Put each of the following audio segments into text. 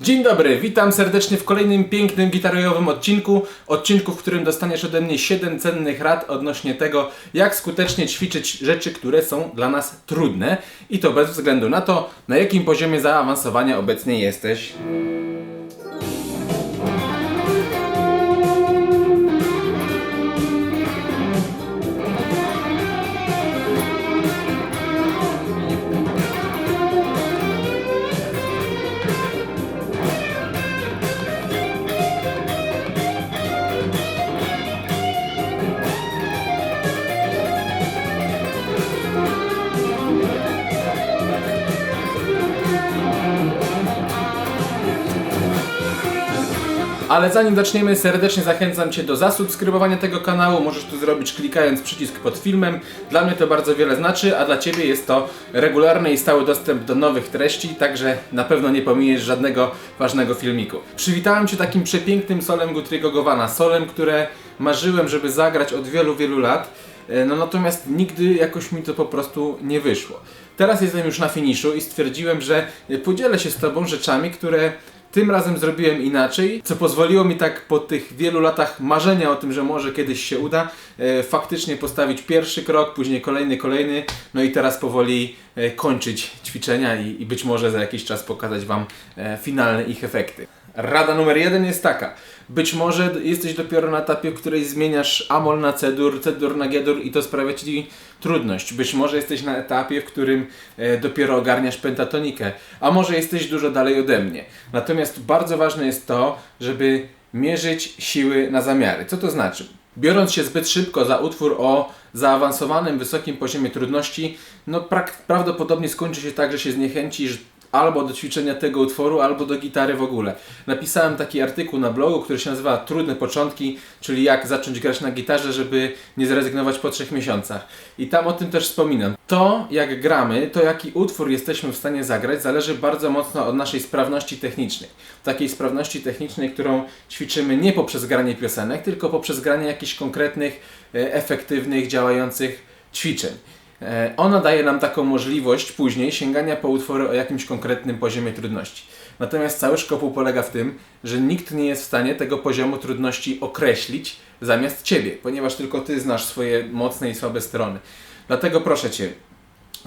Dzień dobry, witam serdecznie w kolejnym pięknym gitarojowym odcinku. Odcinku, w którym dostaniesz ode mnie 7 cennych rad odnośnie tego, jak skutecznie ćwiczyć rzeczy, które są dla nas trudne. I to bez względu na to, na jakim poziomie zaawansowania obecnie jesteś. Ale zanim zaczniemy, serdecznie zachęcam Cię do zasubskrybowania tego kanału. Możesz to zrobić klikając przycisk pod filmem. Dla mnie to bardzo wiele znaczy, a dla Ciebie jest to regularny i stały dostęp do nowych treści, także na pewno nie pominiesz żadnego ważnego filmiku. Przywitałem Cię takim przepięknym solem Guthriego Gowana. Solem, które marzyłem, żeby zagrać od wielu, wielu lat. E, No natomiast nigdy jakoś mi to po prostu nie wyszło. Teraz jestem już na finiszu i stwierdziłem, że podzielę się z Tobą rzeczami, które tym razem zrobiłem inaczej, co pozwoliło mi tak po tych wielu latach marzenia o tym, że może kiedyś się uda, e, faktycznie postawić pierwszy krok, później kolejny, kolejny, no i teraz powoli e, kończyć ćwiczenia i, i być może za jakiś czas pokazać Wam e, finalne ich efekty. Rada numer jeden jest taka. Być może jesteś dopiero na etapie, w której zmieniasz amol na cedur, cedur na gedur i to sprawia Ci trudność. Być może jesteś na etapie, w którym e, dopiero ogarniasz pentatonikę, a może jesteś dużo dalej ode mnie. Natomiast bardzo ważne jest to, żeby mierzyć siły na zamiary. Co to znaczy? Biorąc się zbyt szybko za utwór o zaawansowanym, wysokim poziomie trudności, no prawdopodobnie skończy się tak, że się zniechęcisz albo do ćwiczenia tego utworu, albo do gitary w ogóle. Napisałem taki artykuł na blogu, który się nazywa Trudne początki, czyli jak zacząć grać na gitarze, żeby nie zrezygnować po trzech miesiącach. I tam o tym też wspominam. To, jak gramy, to jaki utwór jesteśmy w stanie zagrać, zależy bardzo mocno od naszej sprawności technicznej. Takiej sprawności technicznej, którą ćwiczymy nie poprzez granie piosenek, tylko poprzez granie jakichś konkretnych, e, efektywnych, działających ćwiczeń. E, Ona daje nam taką możliwość później sięgania po utwory o jakimś konkretnym poziomie trudności. Natomiast cały szkopuł polega w tym, że nikt nie jest w stanie tego poziomu trudności określić zamiast Ciebie, ponieważ tylko Ty znasz swoje mocne i słabe strony. Dlatego proszę Cię,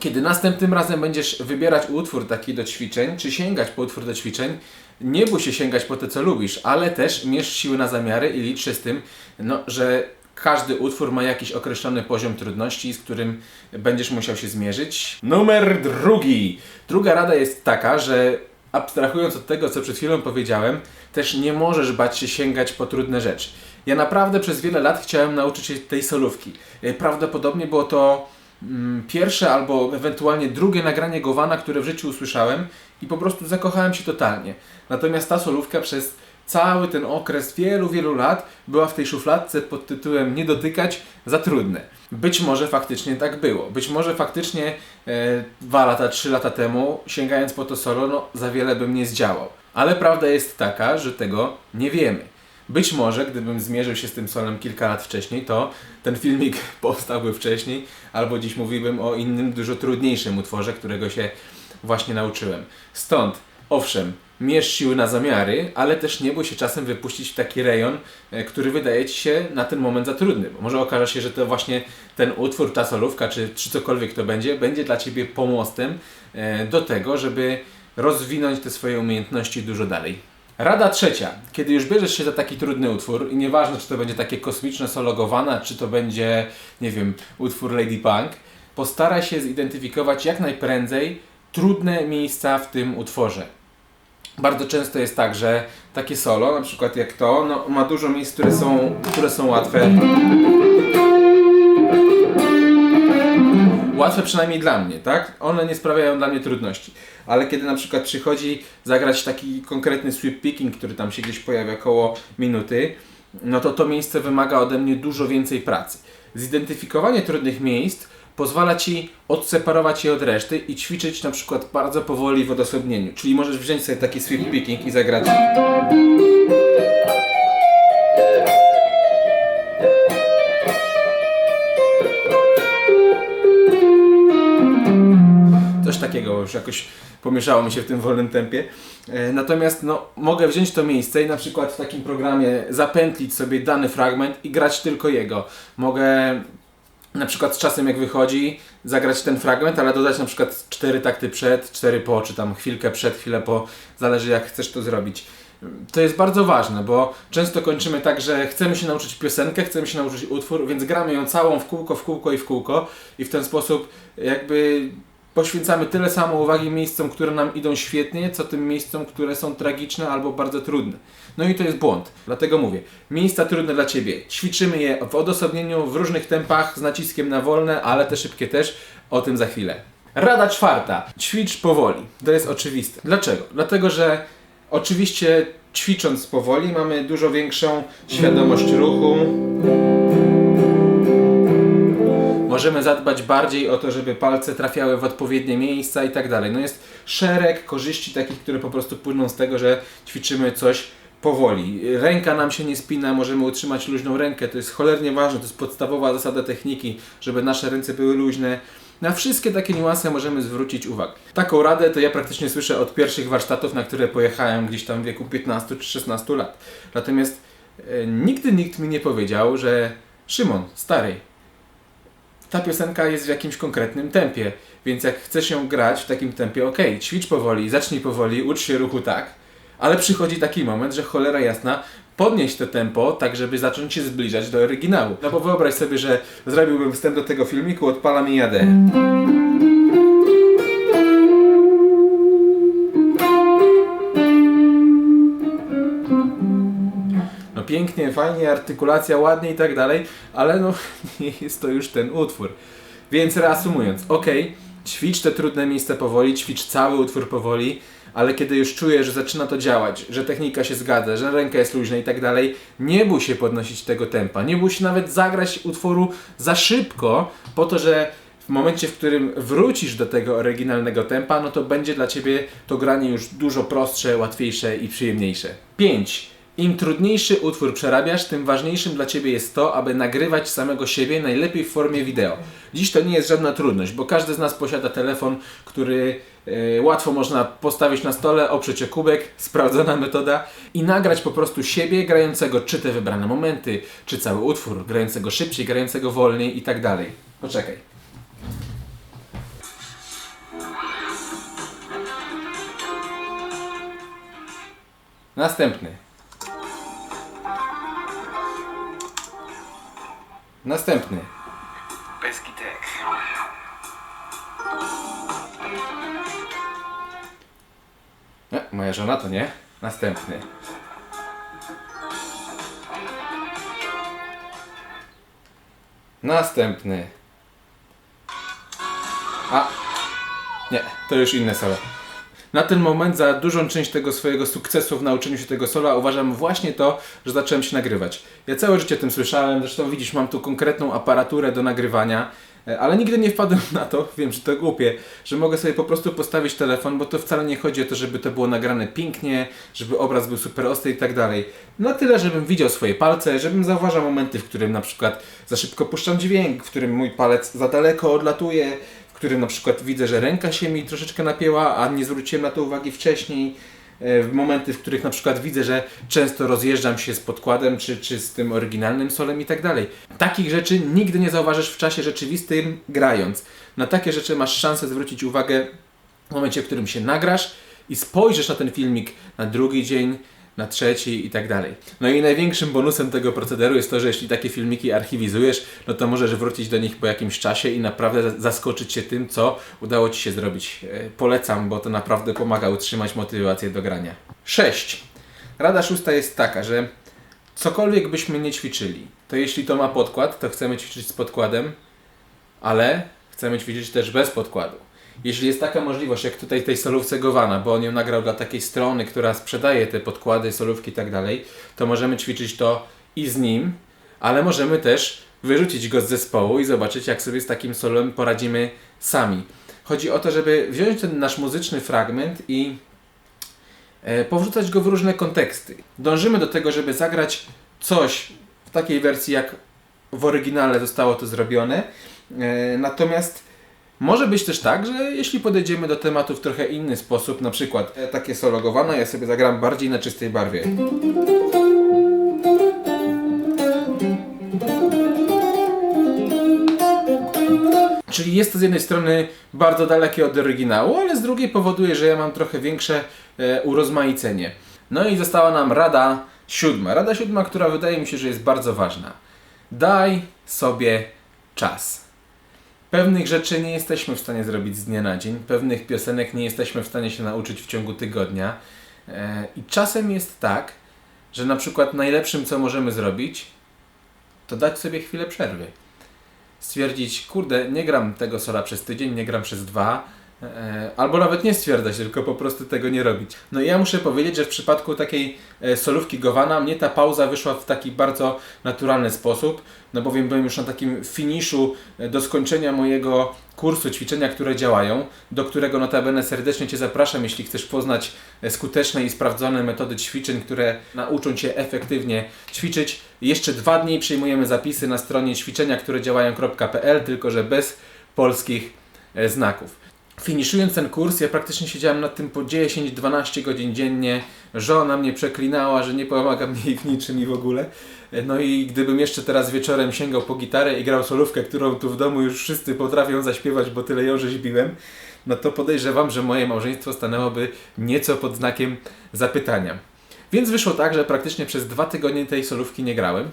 kiedy następnym razem będziesz wybierać utwór taki do ćwiczeń, czy sięgać po utwór do ćwiczeń, nie bój się sięgać po to, co lubisz, ale też mierz siły na zamiary i licz się z tym, no, że każdy utwór ma jakiś określony poziom trudności, z którym będziesz musiał się zmierzyć. Numer drugi. Druga rada jest taka, że abstrahując od tego, co przed chwilą powiedziałem, też nie możesz bać się sięgać po trudne rzeczy. Ja naprawdę przez wiele lat chciałem nauczyć się tej solówki. E, Prawdopodobnie było to mm, pierwsze albo ewentualnie drugie nagranie Gowana, które w życiu usłyszałem i po prostu zakochałem się totalnie. Natomiast ta solówka przez cały ten okres wielu, wielu lat była w tej szufladce pod tytułem nie dotykać, za trudne. Być może faktycznie tak było. Być może faktycznie e, dwa lata, trzy lata temu, sięgając po to solo, no za wiele bym nie zdziałał. Ale prawda jest taka, że tego nie wiemy. Być może, gdybym zmierzył się z tym solem kilka lat wcześniej, to ten filmik powstałby wcześniej, albo dziś mówiłbym o innym, dużo trudniejszym utworze, którego się właśnie nauczyłem. Stąd, owszem, mierz siły na zamiary, ale też nie bój się czasem wypuścić w taki rejon, e, który wydaje Ci się na ten moment za trudny. Bo może okaże się, że to właśnie ten utwór, ta solówka, czy, czy cokolwiek to będzie, będzie dla Ciebie pomostem e, do tego, żeby rozwinąć te swoje umiejętności dużo dalej. Rada trzecia. Kiedy już bierzesz się za taki trudny utwór i nieważne, czy to będzie takie kosmiczne sologowane, czy to będzie, nie wiem, utwór Lady Punk, postaraj się zidentyfikować jak najprędzej trudne miejsca w tym utworze. Bardzo często jest tak, że takie solo, na przykład jak to, no, ma dużo miejsc, które są, które są łatwe. Łatwe przynajmniej dla mnie, tak? One nie sprawiają dla mnie trudności. Ale kiedy na przykład przychodzi zagrać taki konkretny sweep picking, który tam się gdzieś pojawia około minuty, no to to miejsce wymaga ode mnie dużo więcej pracy. Zidentyfikowanie trudnych miejsc pozwala Ci odseparować je od reszty i ćwiczyć na przykład bardzo powoli w odosobnieniu. Czyli możesz wziąć sobie taki sweep picking i zagrać. Coś takiego już jakoś pomieszało mi się w tym wolnym tempie. E, Natomiast no, mogę wziąć to miejsce i na przykład w takim programie zapętlić sobie dany fragment i grać tylko jego. Mogę na przykład z czasem jak wychodzi zagrać ten fragment, ale dodać na przykład cztery takty przed, cztery po, czy tam chwilkę przed, chwilę po, zależy jak chcesz to zrobić. To jest bardzo ważne, bo często kończymy tak, że chcemy się nauczyć piosenkę, chcemy się nauczyć utwór, więc gramy ją całą w kółko, w kółko i w kółko i w ten sposób jakby poświęcamy tyle samo uwagi miejscom, które nam idą świetnie, co tym miejscom, które są tragiczne albo bardzo trudne. No i to jest błąd. Dlatego mówię, miejsca trudne dla Ciebie. Ćwiczymy je w odosobnieniu, w różnych tempach, z naciskiem na wolne, ale te szybkie też. O tym za chwilę. Rada czwarta. Ćwicz powoli. To jest oczywiste. Dlaczego? Dlatego, że oczywiście ćwicząc powoli mamy dużo większą świadomość ruchu. Możemy zadbać bardziej o to, żeby palce trafiały w odpowiednie miejsca i tak dalej. No jest szereg korzyści takich, które po prostu płyną z tego, że ćwiczymy coś powoli. Ręka nam się nie spina, możemy utrzymać luźną rękę. To jest cholernie ważne, to jest podstawowa zasada techniki, żeby nasze ręce były luźne. Na wszystkie takie niuanse możemy zwrócić uwagę. Taką radę to ja praktycznie słyszę od pierwszych warsztatów, na które pojechałem gdzieś tam w wieku 15 czy 16 lat. Natomiast e, nigdy nikt mi nie powiedział, że Szymon, stary, ta piosenka jest w jakimś konkretnym tempie, więc jak chcesz ją grać w takim tempie, ok, ćwicz powoli, zacznij powoli, ucz się ruchu tak, ale przychodzi taki moment, że cholera jasna, podnieść to tempo, tak żeby zacząć się zbliżać do oryginału. No bo wyobraź sobie, że zrobiłbym wstęp do tego filmiku, odpalam i jadę. Pięknie, fajnie, artykulacja ładnie i tak dalej, ale no nie jest to już ten utwór. Więc reasumując, ok, ćwicz te trudne miejsca powoli, ćwicz cały utwór powoli, ale kiedy już czujesz, że zaczyna to działać, że technika się zgadza, że ręka jest luźna i tak dalej, nie bój się podnosić tego tempa, nie bój się nawet zagrać utworu za szybko, po to, że w momencie, w którym wrócisz do tego oryginalnego tempa, no to będzie dla Ciebie to granie już dużo prostsze, łatwiejsze i przyjemniejsze. 5. Im trudniejszy utwór przerabiasz, tym ważniejszym dla Ciebie jest to, aby nagrywać samego siebie najlepiej w formie wideo. Dziś to nie jest żadna trudność, bo każdy z nas posiada telefon, który e, łatwo można postawić na stole, oprzeć o kubek, sprawdzona metoda i nagrać po prostu siebie grającego czy te wybrane momenty, czy cały utwór, grającego szybciej, grającego wolniej i tak dalej. Poczekaj. Następny. Następny. Beskitek. Nie, moja żona to nie. Następny. Następny. A. Nie, to już inne solo. Na ten moment za dużą część tego swojego sukcesu w nauczeniu się tego sola uważam właśnie to, że zacząłem się nagrywać. Ja całe życie tym słyszałem, zresztą widzisz, mam tu konkretną aparaturę do nagrywania, e, ale nigdy nie wpadłem na to, wiem, że to głupie, że mogę sobie po prostu postawić telefon, bo to wcale nie chodzi o to, żeby to było nagrane pięknie, żeby obraz był super ostry i tak dalej. Na tyle, żebym widział swoje palce, żebym zauważał momenty, w którym na przykład za szybko puszczam dźwięk, w którym mój palec za daleko odlatuje, którym na przykład widzę, że ręka się mi troszeczkę napięła, a nie zwróciłem na to uwagi wcześniej. E, W momenty, w których na przykład widzę, że często rozjeżdżam się z podkładem, czy, czy z tym oryginalnym solem i tak dalej. Takich rzeczy nigdy nie zauważysz w czasie rzeczywistym grając. Na takie rzeczy masz szansę zwrócić uwagę w momencie, w którym się nagrasz i spojrzysz na ten filmik na drugi dzień, na trzeci i tak dalej. No i największym bonusem tego procederu jest to, że jeśli takie filmiki archiwizujesz, no to możesz wrócić do nich po jakimś czasie i naprawdę za- zaskoczyć się tym, co udało Ci się zrobić. E, Polecam, bo to naprawdę pomaga utrzymać motywację do grania. 6. Rada szósta jest taka, że cokolwiek byśmy nie ćwiczyli, to jeśli to ma podkład, to chcemy ćwiczyć z podkładem, ale chcemy ćwiczyć też bez podkładu. Jeśli jest taka możliwość, jak tutaj tej solówce Gowana, bo on ją nagrał dla takiej strony, która sprzedaje te podkłady, solówki i tak dalej, to możemy ćwiczyć to i z nim, ale możemy też wyrzucić go z zespołu i zobaczyć, jak sobie z takim solem poradzimy sami. Chodzi o to, żeby wziąć ten nasz muzyczny fragment i e, powrzucać go w różne konteksty. Dążymy do tego, żeby zagrać coś w takiej wersji, jak w oryginale zostało to zrobione, e, natomiast Może być też tak, że jeśli podejdziemy do tematu w trochę inny sposób, na przykład e, takie sologowane, ja sobie zagram bardziej na czystej barwie. Czyli jest to z jednej strony bardzo dalekie od oryginału, ale z drugiej powoduje, że ja mam trochę większe e, urozmaicenie. No i została nam rada siódma. Rada siódma, która wydaje mi się, że jest bardzo ważna. Daj sobie czas. Pewnych rzeczy nie jesteśmy w stanie zrobić z dnia na dzień, pewnych piosenek nie jesteśmy w stanie się nauczyć w ciągu tygodnia. E, I czasem jest tak, że na przykład najlepszym, co możemy zrobić, to dać sobie chwilę przerwy stwierdzić, kurde, nie gram tego sola przez tydzień, nie gram przez dwa, albo nawet nie stwierdzać, tylko po prostu tego nie robić. No i ja muszę powiedzieć, że w przypadku takiej e, solówki Gowana, mnie ta pauza wyszła w taki bardzo naturalny sposób, no bowiem byłem już na takim finiszu e, do skończenia mojego kursu ćwiczenia, które działają, do którego notabene serdecznie Cię zapraszam, jeśli chcesz poznać e, skuteczne i sprawdzone metody ćwiczeń, które nauczą Cię efektywnie ćwiczyć. Jeszcze dwa dni przyjmujemy zapisy na stronie ćwiczenia, które działają.pl, tylko że bez polskich e, znaków. Finiszując ten kurs, ja praktycznie siedziałem nad tym po 10-12 godzin dziennie. Żona mnie przeklinała, że nie pomaga jej w niczym i w ogóle. No i gdybym jeszcze teraz wieczorem sięgał po gitarę i grał solówkę, którą tu w domu już wszyscy potrafią zaśpiewać, bo tyle ją rzeźbiłem, no to podejrzewam, że moje małżeństwo stanęłoby nieco pod znakiem zapytania. Więc wyszło tak, że praktycznie przez dwa tygodnie tej solówki nie grałem.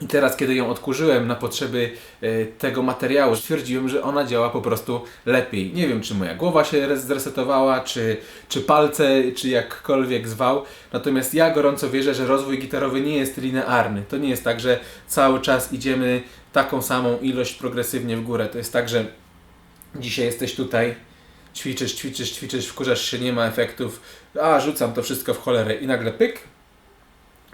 I teraz, kiedy ją odkurzyłem na potrzeby e, tego materiału, stwierdziłem, że ona działa po prostu lepiej. Nie wiem, czy moja głowa się res- zresetowała, czy, czy palce, czy jakkolwiek zwał. Natomiast ja gorąco wierzę, że rozwój gitarowy nie jest linearny. To nie jest tak, że cały czas idziemy taką samą ilość progresywnie w górę. To jest tak, że dzisiaj jesteś tutaj, ćwiczysz, ćwiczysz, ćwiczysz, wkurzasz się, nie ma efektów, a rzucam to wszystko w cholerę i nagle pyk,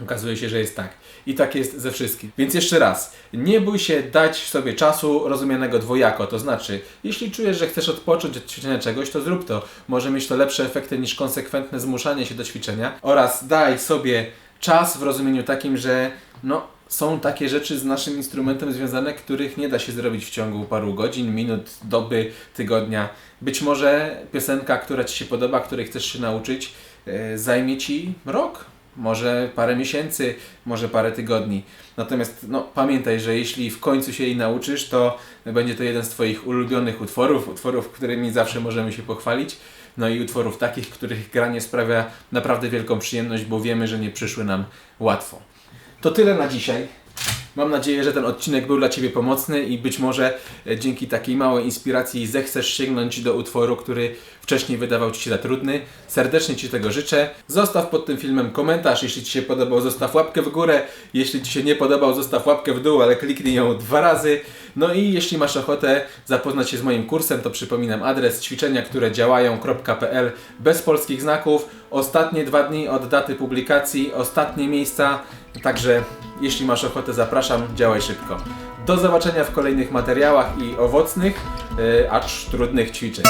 Okazuje się, że jest tak. I tak jest ze wszystkim. Więc jeszcze raz, nie bój się dać sobie czasu rozumianego dwojako. To znaczy, jeśli czujesz, że chcesz odpocząć od ćwiczenia czegoś, to zrób to. Może mieć to lepsze efekty niż konsekwentne zmuszanie się do ćwiczenia. Oraz daj sobie czas w rozumieniu takim, że no, są takie rzeczy z naszym instrumentem związane, których nie da się zrobić w ciągu paru godzin, minut, doby, tygodnia. Być może piosenka, która Ci się podoba, której chcesz się nauczyć, e, zajmie Ci rok, może parę miesięcy, może parę tygodni. Natomiast no, pamiętaj, że jeśli w końcu się jej nauczysz, to będzie to jeden z Twoich ulubionych utworów, utworów, którymi zawsze możemy się pochwalić. No i utworów takich, których granie sprawia naprawdę wielką przyjemność, bo wiemy, że nie przyszły nam łatwo. To tyle na dzisiaj. Mam nadzieję, że ten odcinek był dla Ciebie pomocny i być może e, dzięki takiej małej inspiracji zechcesz sięgnąć do utworu, który wcześniej wydawał Ci się za trudny. Serdecznie Ci tego życzę. Zostaw pod tym filmem komentarz, jeśli Ci się podobał, zostaw łapkę w górę. Jeśli Ci się nie podobał, zostaw łapkę w dół, ale kliknij ją dwa razy. No i jeśli masz ochotę zapoznać się z moim kursem, to przypominam adres ćwiczenia, które działają.pl bez polskich znaków. Ostatnie dwa dni od daty publikacji, ostatnie miejsca. Także jeśli masz ochotę, zapraszam, działaj szybko. Do zobaczenia w kolejnych materiałach i owocnych, yy, acz trudnych ćwiczeń.